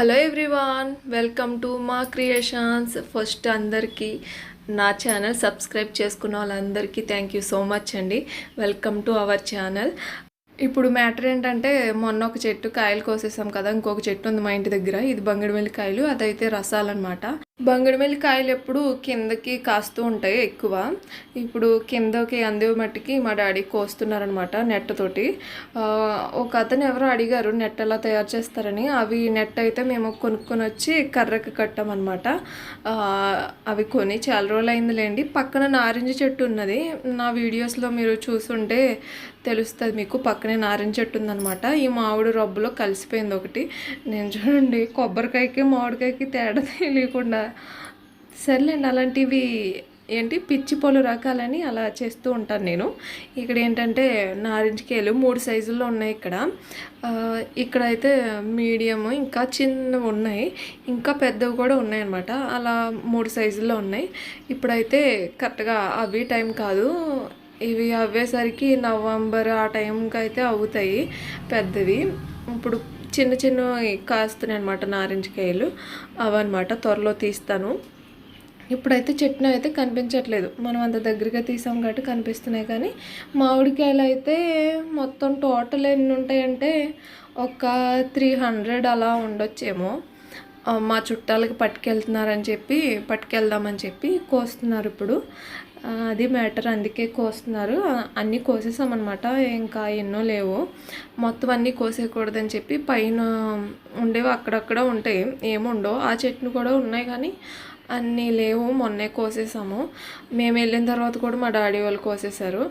Hello everyone welcome to మా creations. First అందరికీ నా ఛానల్ సబ్స్క్రైబ్ చేసుకున్న వాళ్ళందరికీ థ్యాంక్ యూ సో మచ్ అండి. Welcome to our channel. ఇప్పుడు మ్యాటర్ ఏంటంటే మొన్న ఒక చెట్టు కాయలు కోసేసాం కదా ఇంకొక చెట్టు ఉంది మా ఇంటి దగ్గర. ఇది బంగిడిమిల్లి కాయలు అదైతే రసాలన్నమాట. బంగిడిమెల్లి కాయలు ఎప్పుడు కిందకి కాస్తూ ఉంటాయి ఎక్కువ. ఇప్పుడు కిందకి అందే మట్టికి మా డాడీ కోస్తున్నారనమాట నెట్టతోటి. ఒక అతను ఎవరో అడిగారు నెట్ ఎలా తయారు చేస్తారని. అవి నెట్ అయితే మేము కొనుక్కొని వచ్చి కర్రకి కట్టామన్నమాట అవి కొని చాలా రోజులు అయిందిలేండి పక్కన నారింజ చెట్టు ఉన్నది. నా వీడియోస్లో మీరు చూసుంటే తెలుస్తుంది మీకు. పక్కనే నారింజ చెట్టు ఉందనమాట. ఈ మామిడి రబ్బులో కలిసిపోయింది ఒకటి. నేను చూడండి కొబ్బరికాయకి మామిడికాయకి తేడా తెలియకుండా సర్లేండి అలాంటివి ఏంటి? పిచ్చి పలు రకాలని అలా చేస్తూ ఉంటాను నేను. ఇక్కడ ఏంటంటే నారింజకాయలు మూడు సైజుల్లో ఉన్నాయి ఇక్కడ. ఇక్కడ ఇక్కడైతే మీడియం ఇంకా చిన్నవి ఉన్నాయి. ఇంకా పెద్దవి కూడా ఉన్నాయి అనమాట అలా మూడు సైజుల్లో ఉన్నాయి. ఇప్పుడైతే కరెక్ట్గా అవి టైం కాదు. ఇవి అవ్వేసరికి నవంబర్ ఆ టైంకి అయితే అవుతాయి పెద్దవి. ఇప్పుడు చిన్న చిన్నవి కాస్తున్నాయి అనమాట నారింజకాయలు. అవన్నమాట త్వరలో తీస్తాను. ఇప్పుడైతే చెట్టును అయితే కనిపించట్లేదు. మనం అంత దగ్గరగా తీసాం కాబట్టి కనిపిస్తున్నాయి కానీ మామిడికాయలు అయితే మొత్తం టోటల్ ఎన్ని ఉంటాయంటే ఒక త్రీ హండ్రెడ్ అలా ఉండొచ్చేమో. మా చుట్టాలకి పట్టుకెళ్తున్నారని చెప్పి పట్టుకెళ్దామని చెప్పి కోస్తున్నారు ఇప్పుడు. అది మ్యాటర్ అందుకే కోస్తున్నారు. అన్నీ కోసేసామన్నమాట. ఇంకా ఎన్నో లేవు. మొత్తం అన్నీ కోసేయకూడదని చెప్పి పైన ఉండేవి అక్కడక్కడ ఉంటాయి. ఏముండవు. ఆ చెట్లు కూడా ఉన్నాయి కానీ అన్నీ లేవు. మొన్నే కోసేసాము. మేము వెళ్ళిన తర్వాత కూడా మా డాడీ వాళ్ళు కోసేశారు.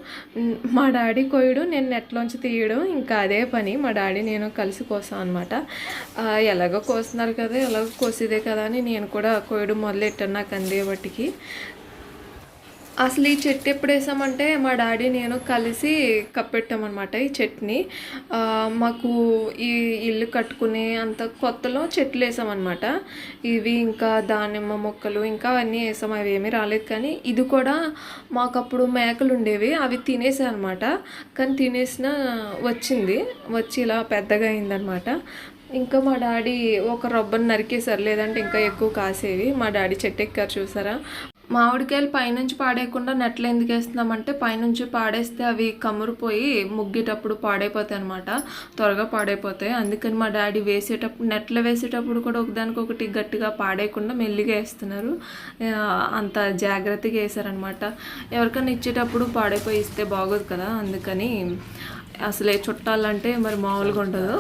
మా డాడీ కోయడం నేను నెట్లోంచి తీయడం. ఇంకా అదే పని. మా డాడీ నేను కలిసి కోసాం అనమాట ఎలాగో కోస్తున్నారు కదా ఎలాగో కోసేదే కదా అని నేను కూడా కోయడం మొదలెట్టాను నాకు అందే బట్టికి అసలు ఈ చెట్టు ఎప్పుడు వేసామంటే మా డాడీ నేను కలిసి కప్పెట్టామన్నమాట ఈ చెట్టుని. మాకు ఈ ఇల్లు కట్టుకునే అంత కొత్తలో చెట్లు వేసామన్నమాట. ఇవి ఇంకా దానిమ్మ మొక్కలు ఇంకా అవన్నీ వేసాం అవి ఏమీ రాలేదు. కానీ ఇది కూడా మాకు అప్పుడు మేకలు ఉండేవి అవి తినేసాయి అనమాట కానీ తినేసిన వచ్చింది వచ్చి ఇలా పెద్దగా అయిందనమాట ఇంకా మా డాడీ ఒక రొబ్బను నరికేశారు లేదంటే ఇంకా ఎక్కువ కాసేవి. మా డాడీ చెట్టు ఎక్కారు చూసారా? మామిడికాయలు పైనుంచి పాడేయకుండా నెట్లు ఎందుకు వేస్తున్నామంటే పైనుంచి పాడేస్తే అవి కమురిపోయి ముగ్గేటప్పుడు పాడైపోతాయి అనమాట త్వరగా పాడైపోతాయి. అందుకని మా డాడీ వేసేటప్పుడు నెట్లు వేసేటప్పుడు కూడా ఒకదానికొకటి గట్టిగా పాడేయకుండా మెల్లిగా వేస్తున్నారు. అంత జాగ్రత్తగా వేసారనమాట ఎవరికైనా ఇచ్చేటప్పుడు పాడైపోయి ఇస్తే బాగోదు కదా అందుకని అసలే చుట్టాలంటే మరి మామూలుగా ఉండదు.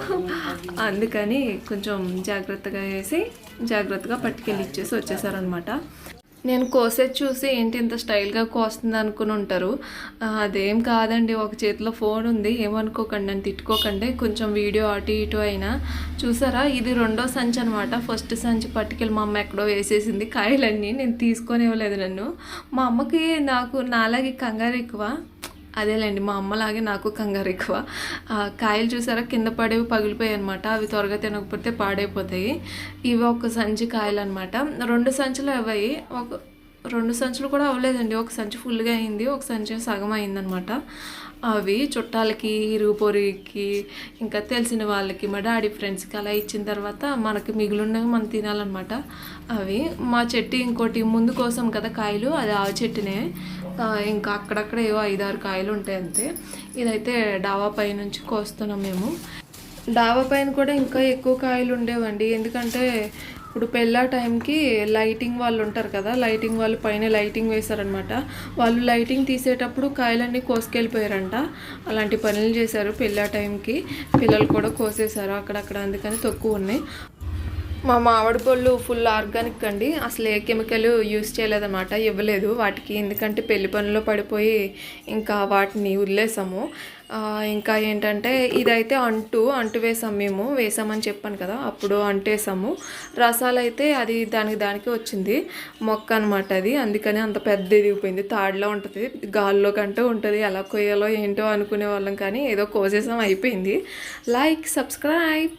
అందుకని కొంచెం జాగ్రత్తగా వేసి జాగ్రత్తగా పట్టుకెళ్ళి ఇచ్చేసి వచ్చేసారనమాట నేను కోసేది చూసి ఏంటి ఇంత స్టైల్గా కోస్తుంది అనుకుని ఉంటారు. అదేం కాదండి ఒక చేతిలో ఫోన్ ఉంది ఏమనుకోకండి నన్ను తిట్టుకోకండి కొంచెం వీడియో అటు ఇటు అయినా. చూసారా? ఇది రెండో సంచి అనమాట ఫస్ట్ సంచి పట్టుకెళ్ళి మా అమ్మ ఎక్కడో వేసేసింది. కాయలన్నీ నేను తీసుకొని ఇవ్వలేదు నన్ను. మా అమ్మకి నాకు నాలాగే కంగారు ఎక్కువ. అదేలేండి మా అమ్మలాగే నాకు కంగారు ఎక్కువ. ఆ, కాయలు చూసారా? కింద పడేవి పగిలిపోయాయి అనమాట అవి త్వరగా తినకపోతే పాడైపోతాయి. ఇవి ఒక సంచి కాయలు అనమాట రెండు సంచులు అవ్వాయి. ఒక రెండు సంచులు కూడా అవ్వలేదండి. ఒక సంచి ఫుల్గా అయింది ఒక సంచి సగం అయిందనమాట అవి చుట్టాలకి ఇరుగుపొరికి ఇంకా తెలిసిన వాళ్ళకి మా డాడీ ఫ్రెండ్స్కి అలా ఇచ్చిన తర్వాత మనకి మిగిలినవి మనం తినాలన్నమాట. అవి మా చెట్టు ఇంకోటి ముందు కోసం కదా కాయలు అది ఆ చెట్టునే. ఇంకా అక్కడక్కడ ఏవో ఐదారు కాయలు ఉంటాయి అంతే ఇదైతే డాబా పై నుంచి కోస్తున్నాం మేము. డాబా పైన కూడా ఇంకా ఎక్కువ కాయలు ఉండేవండి ఎందుకంటే ఇప్పుడు పెళ్ళా టైంకి లైటింగ్ వాళ్ళు ఉంటారు కదా లైటింగ్ వాళ్ళు పైన లైటింగ్ వేశారనమాట వాళ్ళు లైటింగ్ తీసేటప్పుడు కాయలన్నీ కోసుకెళ్ళిపోయారంట. అలాంటి పనులు చేశారు పెళ్ళా టైంకి. పిల్లలు కూడా కోసేశారు అక్కడక్కడ అందుకని తక్కువ ఉన్నాయి మా మామిడి పళ్ళు ఫుల్ ఆర్గానిక్ అండి. అసలు ఏ కెమికల్ యూస్ చేయలేదన్నమాట. ఇవ్వలేదు వాటికి. ఎందుకంటే పెళ్ళి పనుల్లో పడిపోయి ఇంకా వాటిని వదిలేసాము. ఇంకా ఏంటంటే ఇదైతే అంటు అంటు వేసాం మేము. వేసామని చెప్పాను కదా అప్పుడు అంటేసాము. రసాలు అయితే అది దానికి దానికి వచ్చింది. మొక్క అనమాట అది. అందుకని అంత పెద్ద ఎదిగిపోయింది. తాడులో ఉంటుంది. గాల్లో కంటే ఉంటుంది. ఎలా కొయ్యాలో ఏంటో అనుకునే వాళ్ళం కానీ ఏదో కోసేసాం అయిపోయింది. Like subscribe.